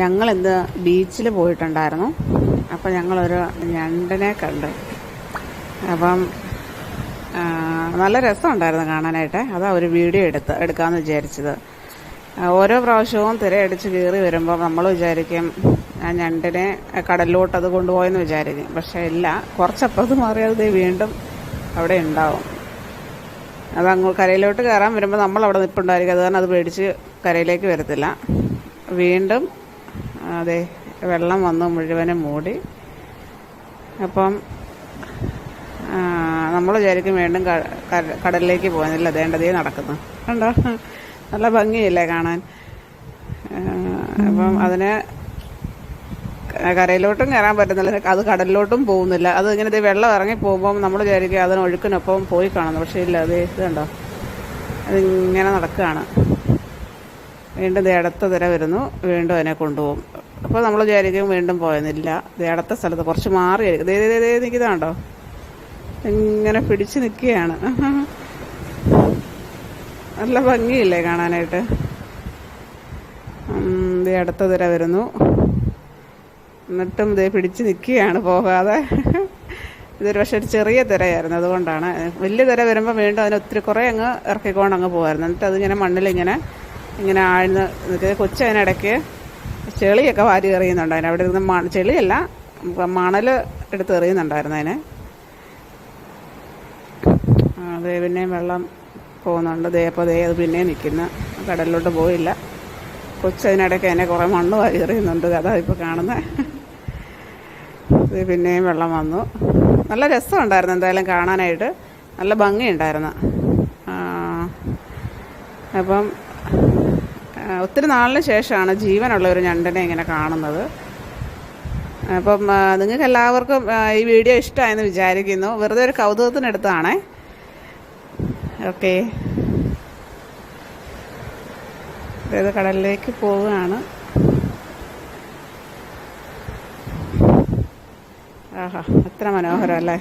ഞങ്ങളിന്ന് ബീച്ചിൽ പോയിട്ടുണ്ടായിരുന്നു. അപ്പോൾ ഞങ്ങളൊരു ഞണ്ടിനെ കണ്ട്. അപ്പം നല്ല രസമുണ്ടായിരുന്നു കാണാനായിട്ട്. അതാ ഒരു വീഡിയോ എടുത്ത് എടുക്കാമെന്ന് വിചാരിച്ചത്. ഓരോ പ്രാവശ്യവും തിരയടിച്ച് കയറി വരുമ്പോൾ നമ്മൾ വിചാരിക്കും ആ ഞണ്ടിനെ കടലിലോട്ട് അത് കൊണ്ടുപോയെന്ന് വിചാരിക്കും. പക്ഷേ ഇല്ല കുറച്ചപ്പുറത്ത് മാറിയത് വീണ്ടും അവിടെ ഉണ്ടാവും. അത് അങ്ങ് കരയിലോട്ട് കയറാൻ വരുമ്പോൾ നമ്മൾ അവിടെ നിൽപ്പുണ്ടായിരിക്കും അത് കാരണം അത് പേടിച്ച് കരയിലേക്ക് വരത്തില്ല. വീണ്ടും അതെ വെള്ളം വന്ന് മുഴുവനും മൂടി. അപ്പം നമ്മൾ വിചാരിക്കും വീണ്ടും കടലിലേക്ക് പോകുന്നില്ല അതേണ്ടതേ നടക്കുന്നു. കണ്ടോ? നല്ല ഭംഗിയില്ലേ കാണാൻ. അപ്പം അതിന് കരയിലോട്ടും കയറാൻ പറ്റുന്നില്ല. അത് കടലിലോട്ടും പോകുന്നില്ല. അത് ഇങ്ങനെ വെള്ളം ഇറങ്ങി പോകുമ്പോൾ നമ്മൾ വിചാരിക്കും അതിന് ഒഴുക്കിനൊപ്പം പോയി കാണുന്നു. പക്ഷേ ഇല്ല അത് ഇത് കണ്ടോ? അതിങ്ങനെ നടക്കുകയാണ്. വീണ്ടും ദേടത്ത് തിര വരുന്നു. വീണ്ടും അതിനെ കൊണ്ടുപോകും. അപ്പോൾ നമ്മൾ വിചാരിക്കും വീണ്ടും പോയെന്നില്ല. ദേടത്തെ സ്ഥലത്ത് കുറച്ച് മാറിയായിരിക്കും. ദേ ദേ നിൽക്കുന്നുണ്ടോ ഇങ്ങനെ പിടിച്ച് നിൽക്കുകയാണ്. നല്ല ഭംഗിയില്ലേ കാണാനായിട്ട്? ദേ അടുത്ത തിര വരുന്നു. എന്നിട്ടും ഇതേ പിടിച്ച് നിൽക്കുകയാണ് പോകാതെ. ഇതൊരു പക്ഷെ ഒരു ചെറിയ തിരയായിരുന്നു. അതുകൊണ്ടാണ്. വലിയ തിര വരുമ്പോൾ വീണ്ടും അതിന് ഒത്തിരി കുറേ അങ്ങ് ഇറക്കിക്കൊണ്ട് അങ്ങ് പോകുമായിരുന്നു എന്നിട്ട് അതിങ്ങനെ മണ്ണിലിങ്ങനെ ഇങ്ങനെ ആഴ്ന്ന് നിൽക്കുന്നത് കൊച്ചു അതിനിടയ്ക്ക് ചെളിയൊക്കെ വാരി എറിയുന്നുണ്ട് അതിന്. അവിടെ ഇരുന്ന് മണ ചെളിയല്ല മണൽ എടുത്ത് എറിയുന്നുണ്ടായിരുന്നു അതിന്. ദേ പിന്നെയും വെള്ളം പോകുന്നുണ്ട്. ദേ അപ്പോൾ ദേ അത് പിന്നെയും നിൽക്കുന്ന. കടലിലോട്ട് പോയില്ല. കൊച്ചതിനിടയ്ക്ക് അതിനെ കുറേ മണ്ണ് വാരി എറിയുന്നുണ്ട്. അതാ ഇപ്പോൾ കാണുന്നത് പിന്നെയും വെള്ളം വന്നു. നല്ല രസമുണ്ടായിരുന്നു എന്തായാലും കാണാനായിട്ട്. നല്ല ഭംഗിയുണ്ടായിരുന്നു. അപ്പം ഒത്തിരി നാളിന് ശേഷമാണ് ജീവനുള്ള ഒരു ഞണ്ടിനെ ഇങ്ങനെ കാണുന്നത്. അപ്പം നിങ്ങൾക്ക് എല്ലാവർക്കും ഈ വീഡിയോ ഇഷ്ടമായെന്ന് വിചാരിക്കുന്നു. വെറുതെ ഒരു കൗതുകത്തിനെടുത്താണേ ഓക്കെ. അതായത് കടലിലേക്ക് പോവുകയാണ്. ആഹാ എത്ര മനോഹരം അല്ലേ